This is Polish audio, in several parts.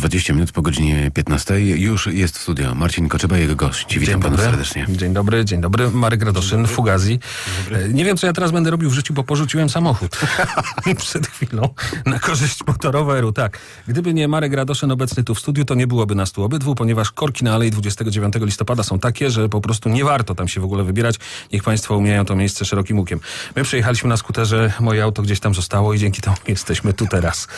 20 minut po godzinie 15. Już jest w studio Marcin Koczyba, jego gość. Witam pana serdecznie. Dzień dobry, dzień dobry. Marek Radoszyn, Fugazi. E, Nie wiem, co ja teraz będę robił w życiu, bo porzuciłem samochód. Przed chwilą. Na korzyść motoroweru, tak. Gdyby nie Marek Radoszyn obecny tu w studiu, to nie byłoby nas tu obydwu, ponieważ korki na Alei 29 listopada są takie, że po prostu nie warto tam się w ogóle wybierać. Niech państwo umijają to miejsce szerokim łukiem. My przyjechaliśmy na skuterze, moje auto gdzieś tam zostało i dzięki temu jesteśmy tu teraz.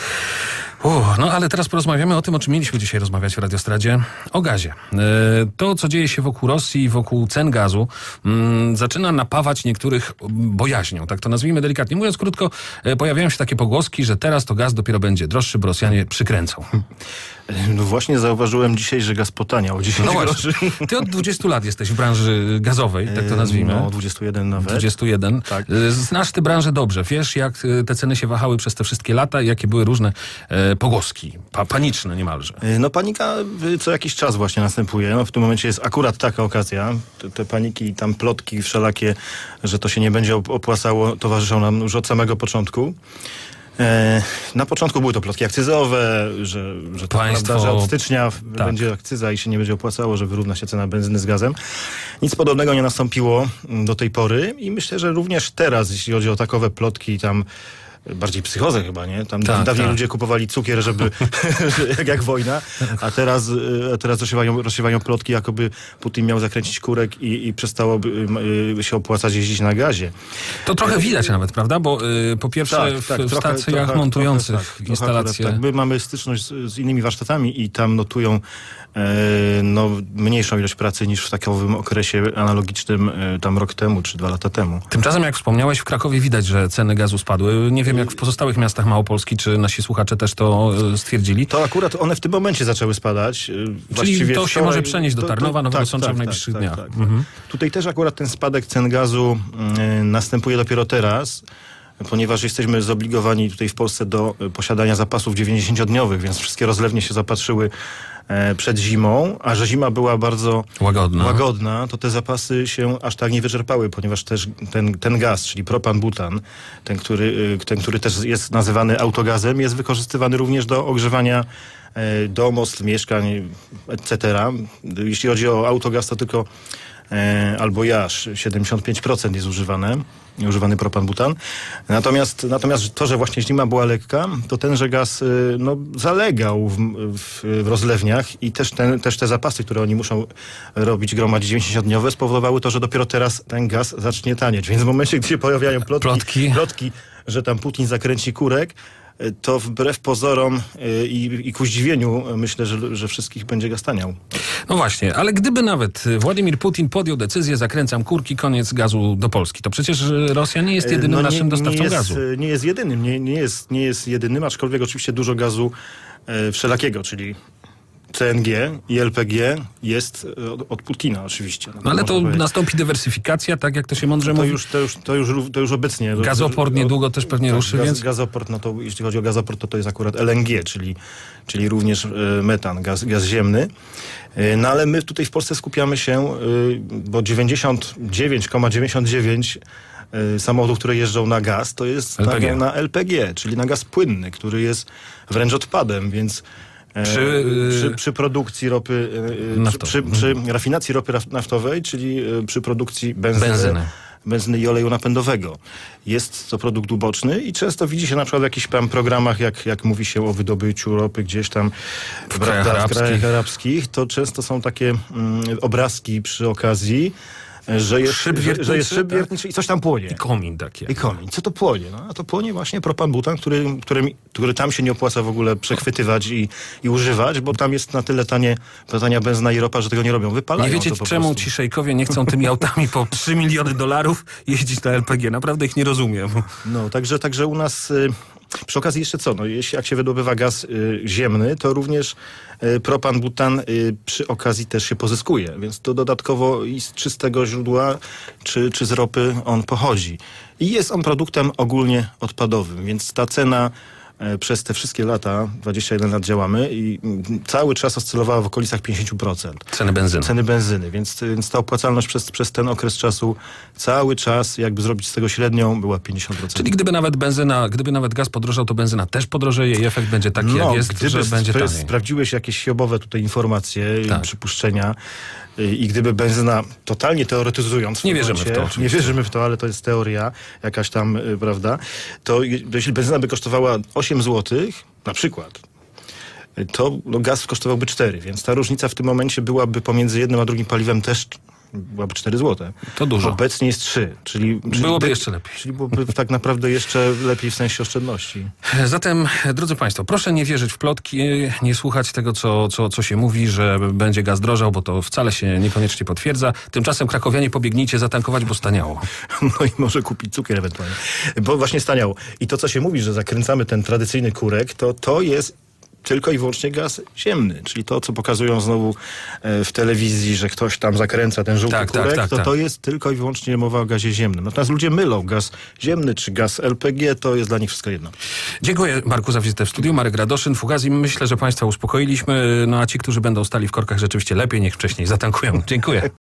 Uff, no ale teraz porozmawiamy o tym, o czym mieliśmy dzisiaj rozmawiać w Radiostradzie. O gazie. E, To, co dzieje się wokół Rosji, wokół cen gazu, mm, zaczyna napawać niektórych bojaźnią, tak to nazwijmy delikatnie. Mówiąc krótko, e, pojawiają się takie pogłoski, że teraz to gaz dopiero będzie droższy, bo Rosjanie przykręcą. No właśnie zauważyłem dzisiaj, że gaz potaniał o 10 No groszy. właśnie, ty od 20 lat jesteś w branży gazowej, tak to nazwijmy. No, 21 nawet. 21. Tak. E, Znasz tę branżę dobrze. Wiesz, jak e, te ceny się wahały przez te wszystkie lata i jakie były różne e, pogłoski. Pa, paniczne niemalże. Y, No panika co jakiś czas właśnie następuje. No, w tym momencie jest akurat taka okazja. Te, te paniki i tam plotki wszelakie, że to się nie będzie op- opłacało, towarzyszą nam już od samego początku. E, na początku były to plotki akcyzowe, że, że, to Państwo- prawda, że od stycznia tak. będzie akcyza i się nie będzie opłacało, że wyrówna się cena benzyny z gazem. Nic podobnego nie nastąpiło mm, do tej pory i myślę, że również teraz, jeśli chodzi o takowe plotki tam bardziej psychozę chyba, nie? Tam Tak, dawniej tak. ludzie kupowali cukier, żeby jak, jak wojna, a teraz, y, a teraz rozsiewają, rozsiewają plotki, jakoby Putin miał zakręcić kurek i, i przestałoby y, się opłacać jeździć na gazie. To trochę widać nawet, prawda? Bo y, po pierwsze w, w trochę- stacjach trochę- montujących trochę tak, instalacje. Tak. My mamy styczność z, z innymi warsztatami i tam notują e, no, mniejszą ilość pracy niż w takowym okresie analogicznym e, tam rok temu czy dwa lata temu. Tymczasem, jak wspomniałeś, w Krakowie widać, że ceny gazu spadły. Nie wiem, jak w pozostałych miastach Małopolski, czy nasi słuchacze też to y, stwierdzili. To akurat one w tym momencie zaczęły spadać. e, właściwie to się wczoraj- może przenieść do Tarnowa, Nowego Sącza w najbliższych dniach. Mhm. Tutaj też akurat ten spadek cen gazu mm, następuje dopiero teraz. Ponieważ jesteśmy zobligowani tutaj w Polsce do e, posiadania zapasów 90-dniowych, więc wszystkie rozlewnie się zapatrzyły e, przed zimą, a że zima była bardzo Łagodna. łagodna, to te zapasy się aż tak nie wyczerpały, ponieważ też ten, ten gaz, czyli propan-butan, ten który, y, ten, który też jest nazywany autogazem, jest wykorzystywany również do ogrzewania e, domostw, mieszkań, etc. Jeśli chodzi o autogaz, to tylko e, albo jaż 75% jest używane, używany propan-butan. Natomiast, natomiast to, że właśnie zima była lekka, to tenże gaz y, no, zalegał w, w, w rozlewniach i też, ten, też te zapasy, które oni muszą robić, gromadzić 90-dniowe, spowodowały to, że dopiero teraz ten gaz zacznie tanieć. Więc w momencie, gdy się pojawiają plotki, Plotki. plotki że tam Putin zakręci kurek, y, to wbrew pozorom y, i, i ku zdziwieniu myślę, że, że wszystkich będzie gaz taniał. No właśnie, ale gdyby nawet y, Władimir Putin podjął decyzję, zakręcam kurki, koniec gazu do Polski, to przecież y, Rosja nie jest jedynym No, naszym dostawcą nie jest, gazu. Nie jest jedynym, nie, nie, jest, nie jest jedynym, aczkolwiek oczywiście dużo gazu wszelakiego, czyli CNG i LPG jest e, od, Putina oczywiście. No ale to powiedzieć. nastąpi dywersyfikacja, tak jak to się mądrze to mówi. już, to, już, to, już, to już obecnie. Gazoport niedługo też pewnie tak, ruszy, gaz, więc... Gazoport, no to jeśli chodzi o gazoport, to to jest akurat LNG, czyli, czyli również e, metan, gaz, gaz ziemny. E, No ale my tutaj w Polsce skupiamy się, bo 99,99 e, samochodów, które jeżdżą na gaz, to jest LPG. Na, na LPG, czyli na gaz płynny, który jest wręcz odpadem, więc Przy, y, przy, przy produkcji ropy, e, e, Naftowej. przy, przy, przy rafinacji ropy naftowej, czyli e, przy produkcji benzyny, Benzyny. benzyny i oleju napędowego. Jest to produkt uboczny i często widzi się na przykład w jakichś tam programach, jak, jak mówi się o wydobyciu ropy gdzieś tam W krajach arabskich. arabskich, to często są takie mm, obrazki przy okazji, że jest Szyb że, że jest wiertniczy, szyb tak? wiertniczy i coś tam płonie. I komin taki. I komin. Co to płonie? No, a to płonie właśnie propan-butan, który, który, który tam się nie opłaca w ogóle przechwytywać i, i używać, bo tam jest na tyle tanie, tania benzyna i ropa, że tego nie robią. Wypalają Nie wiecie, czemu prostu. ci szejkowie nie chcą tymi autami po 3 miliony dolarów jeździć na LPG. Naprawdę ich nie rozumiem. No, także, także u nas... Przy okazji jeszcze co, no, jeśli jak się wydobywa gaz y, ziemny, to również y, propan, butan y, przy okazji też się pozyskuje, więc to dodatkowo i z czystego źródła czy, czy z ropy on pochodzi. I jest on produktem ogólnie odpadowym, więc ta cena przez te wszystkie lata, 21 lat działamy i mm, cały czas oscylowała w okolicach 50% Ceny benzyny. ceny benzyny, więc, więc ta opłacalność przez, przez ten okres czasu cały czas, jakby zrobić z tego średnią, była 50%. Czyli gdyby nawet benzyna, gdyby nawet gaz podrożał, to benzyna też podrożeje i efekt będzie taki, jak jest, No, gdyby że będzie taniej. sprawdziłeś jakieś hiobowe tutaj informacje i Tak. przypuszczenia y, i gdyby benzyna, totalnie teoretyzując... Nie wierzymy w to momencie, oczywiście. Nie wierzymy w to, ale to jest teoria jakaś tam, y, prawda? To je- jeśli benzyna by kosztowała 8 zł, na przykład, to no, gaz kosztowałby 4, więc ta różnica w tym momencie byłaby pomiędzy jednym a drugim paliwem też byłaby 4 zł. To dużo. Obecnie jest 3, czyli... czyli Byłoby jeszcze lepiej. Czyli byłoby tak naprawdę jeszcze lepiej w sensie oszczędności. Zatem, drodzy Państwo, proszę nie wierzyć w plotki, nie słuchać tego, co, co, co się mówi, że będzie gaz drożał, bo to wcale się niekoniecznie potwierdza. Tymczasem krakowianie pobiegnijcie zatankować, bo staniało. No i może kupić cukier ewentualnie. Bo właśnie staniało. I to, co się mówi, że zakręcamy ten tradycyjny kurek, to to jest tylko i wyłącznie gaz ziemny. Czyli to, co pokazują znowu e, w telewizji, że ktoś tam zakręca ten żółty Tak, tak, kurek, tak, to tak. to jest tylko i wyłącznie mowa o gazie ziemnym. Natomiast ludzie mylą gaz ziemny czy gaz LPG, to jest dla nich wszystko jedno. Dziękuję Marku za wizytę w studiu. Marek Radoszyn, Fugazi. Myślę, że Państwa uspokoiliśmy. No a ci, którzy będą stali w korkach rzeczywiście lepiej, niech wcześniej zatankują. Dziękuję.